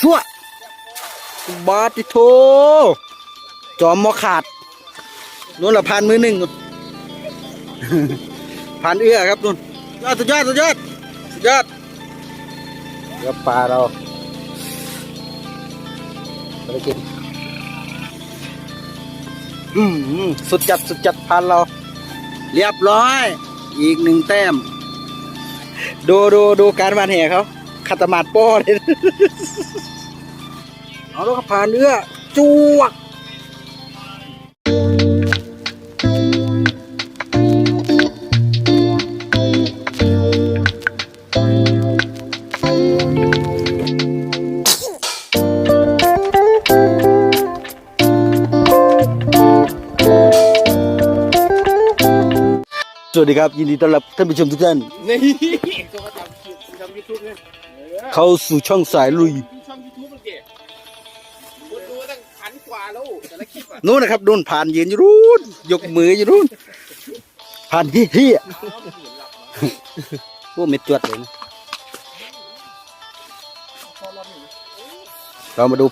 สัวบาติโท จอมมอขาดนู่นละพันมือหนึ่งนู่นพันเอื้อครับนู่นยอดสุดยอดสุดยอดสุดยอดแล้วปลาเราไปกินอืมสุดจัดสุดจัดพันเรา เรียบร้อย อีกหนึ่งแต้ม ดูดูดูการวานแห่เขา ขัดตมาดป้อเลยเอาแล้วก็ผ่านเรือจวกสวัสดีครับ ยินดีต้อนรับท่านผู้ชมทุกท่าน เข้าสู่ช่องสายลุยช่องยูทูบมันเก๋คนดูตั้งพันกว่าแล้วแต่ละคลิปอะนู่นนะครับนู่นผ่านยืนอยู่นู่นยกมืออยู่นู่นผ่านเฮี้ยๆพวกเม็ดจวดเลยนะเรามาดู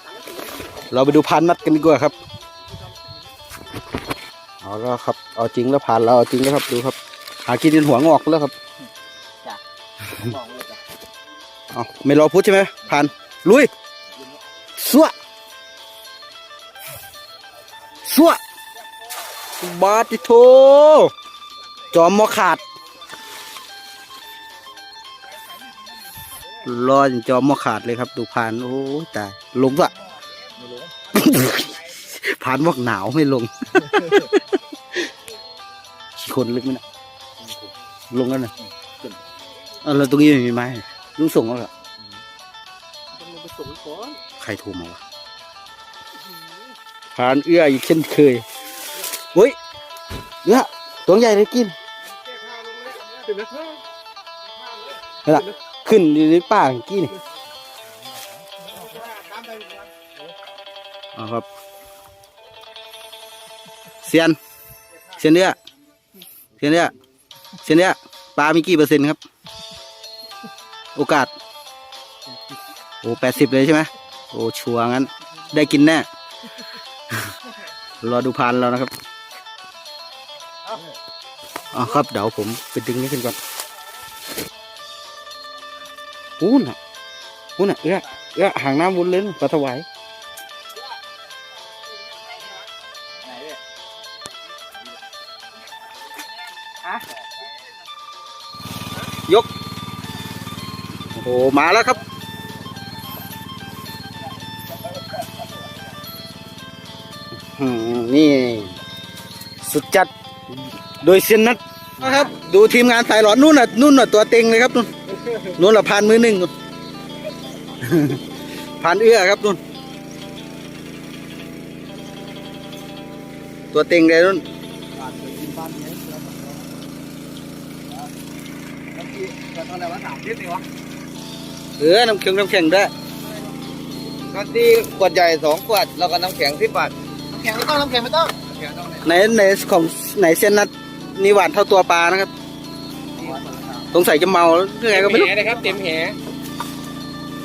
เราไปดูพานนัดกันดีกว่าครับเอาแล้วครับ เอาจริงแล้วผ่านเราเอาจริงแล้วครับดูครับ หากินจนหัวงอกแล้วครับบอก เอาไม่รอพูดใช่ไหมผ่าน ลุยสัวสัวบาติโท จอมมอขาด รอจนจอมมอขาดเลยครับ ดูผ่าน โอ้ยตายลงวะผ่านบอกหนาวไม่ลงขี้คนลึกไหมนะลงแล้วนะเออแล้วตรงนี้ม่มีไม้ ลุงส่งแล้วเหรอต้องลงไปส่งก่อนใครโทรมาวะผ่านเอื้ออีกเช่นเคยเฮ้ยเอื้อตัวใหญ่เลยกินถึงนะนั่นล่ะขึ้นอยู่ในป่าเมื่อกี้นี่เอาครับเซียนเซียนเนื้อเซียนเนื้อเซียนเนื้อปลามีกี่เปอร์เซ็นต์ครับ โอกาส โอ้แปดสิบเลยใช่ไหมโอ้ชัวร์งั้น ได้กินแน่ รอดูพันแล้วนะครับอ๋อครับเดี๋ยวผมไปดึงนี้ขึ้นก่อนอู้น่ะอู้น่ะเอื้อเอื้อหางน้ำวุ้นเลยนปลาถวายไหนเนี่ย โอ้มาแล้วครับ นี่ สุดจัดโดยเซียนนัดนะครับ ดูทีมงานสายหลอนนู่นน่ะนู่นน่ะตัวเต็งเลยครับนู่นนู่นละพานมือหนึ่งนู่นพานเอื้อครับนู่น ตัวเต็งเลยนู่นเท่าไหร่วะสามลิตรนี่วะ เออน้ำแข็งน้ำแข็งได้ก็ตีขวดใหญ่สองขวดแล้วก็น้ำแข็งสิบบาทน้ำแข็งไม่ต้องน้ำแข็งไม่ต้องน้ำแข็งต้องเนี่ยไหนไหนของไหนเซียนนัดนี่หวานเท่าตัวปลานะครับสงสัยจะเมาแล้วยังไงก็ไม่รู้เต็มแหนะครับเต็มแห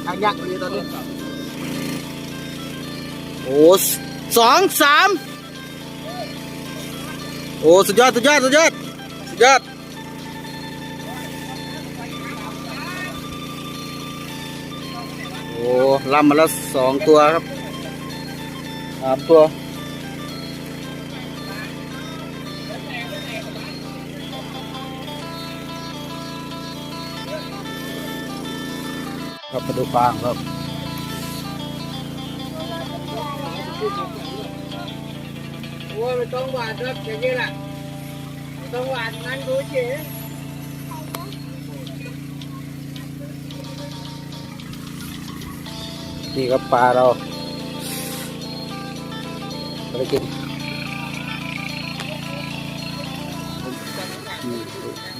ทางยักษ์เลยตอนนี้โอ้สองสามโอ้สุดยอดสุดยอดสุดยอดสุดยอด อ้ลำมาแล้วสองตัวครับสามตัวครับมาดูฟางครับโอ้ยไม่ต้องหวานครับอย่างนี้แหละต้องหวานนั่งดูเฉย นี่ครับปลาเราไปกินอืม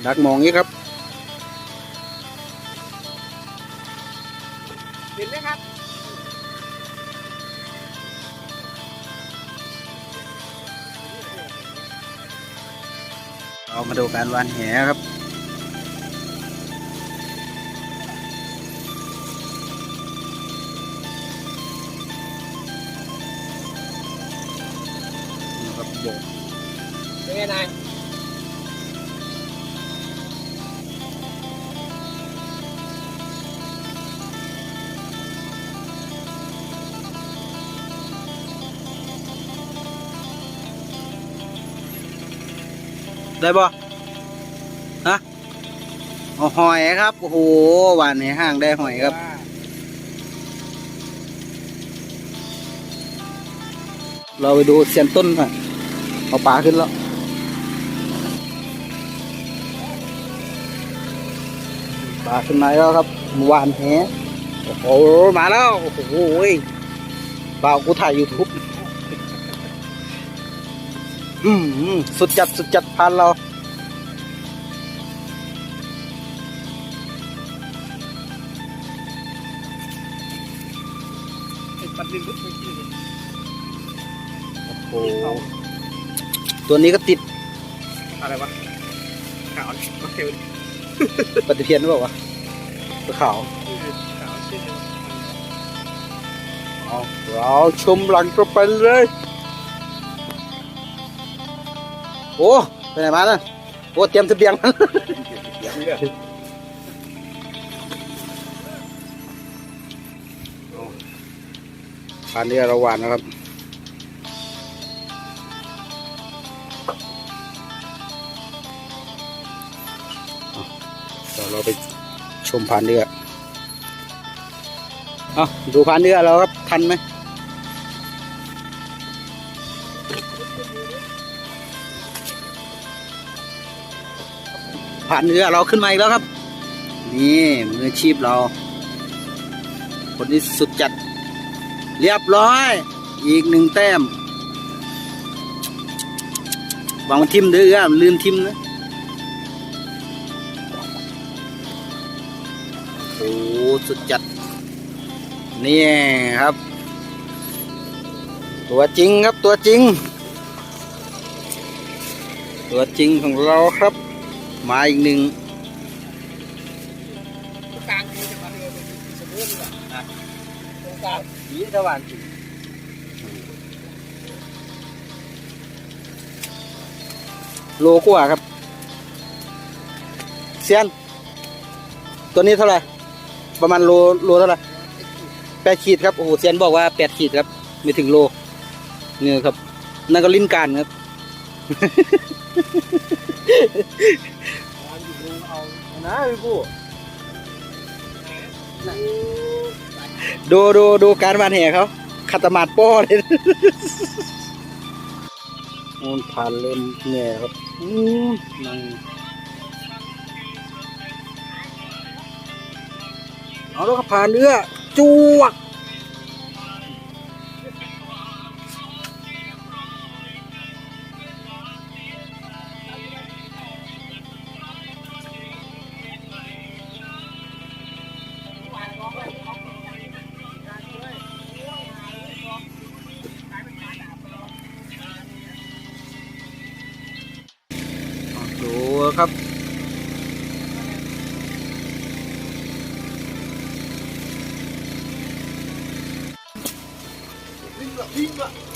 ดักมองนี้ครับ เห็นไหมครับเรามาดูการวานแหครับ ได้บ่ฮะเอาหอยครับ โอ้โหหวานในห้างได้หอยครับ เราไปดูเสียนต้นก่อนเอาปลาขึ้นแล้วปลาขึ้นมาแล้วครับหวานแหโอ้โหมาแล้ว โอ้โหบ่ากูถ่าย YouTube อืมสุดจัดสุดจัดพันเราปัดดินลึกไปที่โอ้โหตัวนี้ก็ติด อะไรวะขาวโอเคปฏิเพียนหรือเปล่าวะตัวขาวขาวชื่อเอาเราชมหลังต่อไปเลย โอ้ไปไหนมาน่ะโอ้เตรียมเสบียงผ่านนี้เราหวานนะครับ เดี๋ยวเราไปชมผ่านเรือเอาดูผ่านเรือเราครับ ทันไหม ผ่านเรือเราขึ้นมาอีกแล้วครับ นี่มืออชีพเรา คนนี้สุดจัด เรียบร้อย อีกหนึ่งแต้มวางทิมเด้อลืมทิมนะโอ้สุดจัด นี่ครับ ตัวจริงครับตัวจริง ตัวจริงของเราครับ มาอีกหนึ่งกลางคือจะมาเรือเป็นสมบูรณ์แบบตรงกลางสีสว่างโลกว่าครับเซียน ตัวนี้เท่าไหร่ ประมาณโลโลเท่าไหร่แปดขีดครับ โอ้โหเซียนบอกว่าแปดขีดครับ ไม่ถึงโลเนี่ยครับนั่นก็ลิ้นการครับ นะพี่ผู้ดูดูดูการวานแห่เขาขัดตมาดป้อเลยมันผ่านเล่มเหนื่อยครับอืมนั่งเอาแล้วก็ผ่านเรือจวก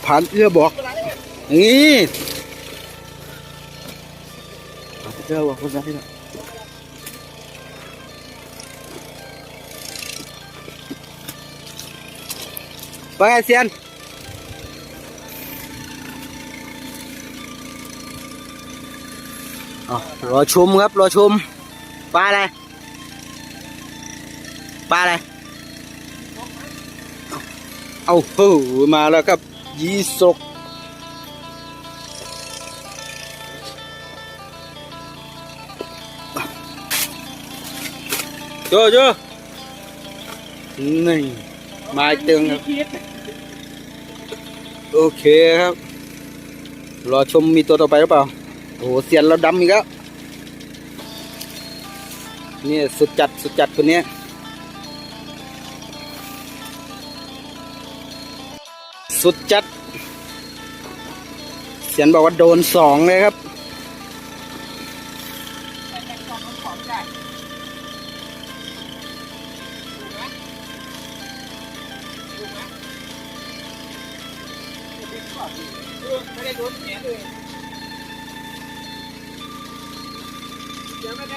ผ่านเอื้อบอกนี่ผ่านเอื้อบอกคนนั้นว่าไงเซียนรอชมครับ รอชมปลาอะไรปลาอะไร เอาเฮ้มาแล้วครับ ยีสกโจโจนี่มาตึงครับโอเคครับ รอชมมีตัวต่อไปหรือเปล่า โอ้โหเสียนเราดำอีกแล้วนี่สุดจัด สุดจัดคนนี้ สุดจัด เสียนบอกว่าโดนสองเลยครับ ไม่ได้โดนแขนเลย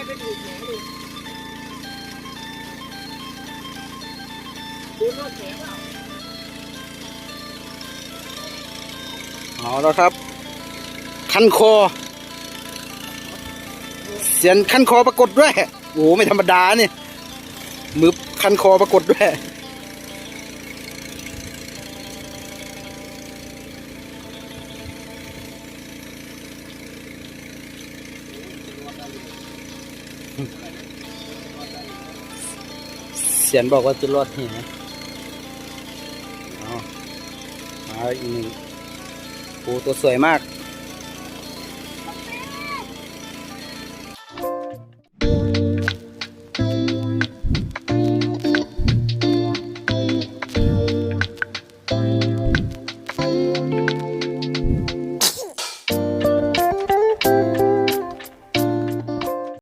ไปดูแหนดูดูรถแหนเปล่า เอาแล้วครับ คันคอ เสียนคันคอปรากฏด้วย โอ้ไม่ธรรมดาเนี่ยมือคันคอปรากฏด้วยเสียนบอกว่าจะรอดเหวเอามาอีกหนึ่ง ปูตัวสวยมาก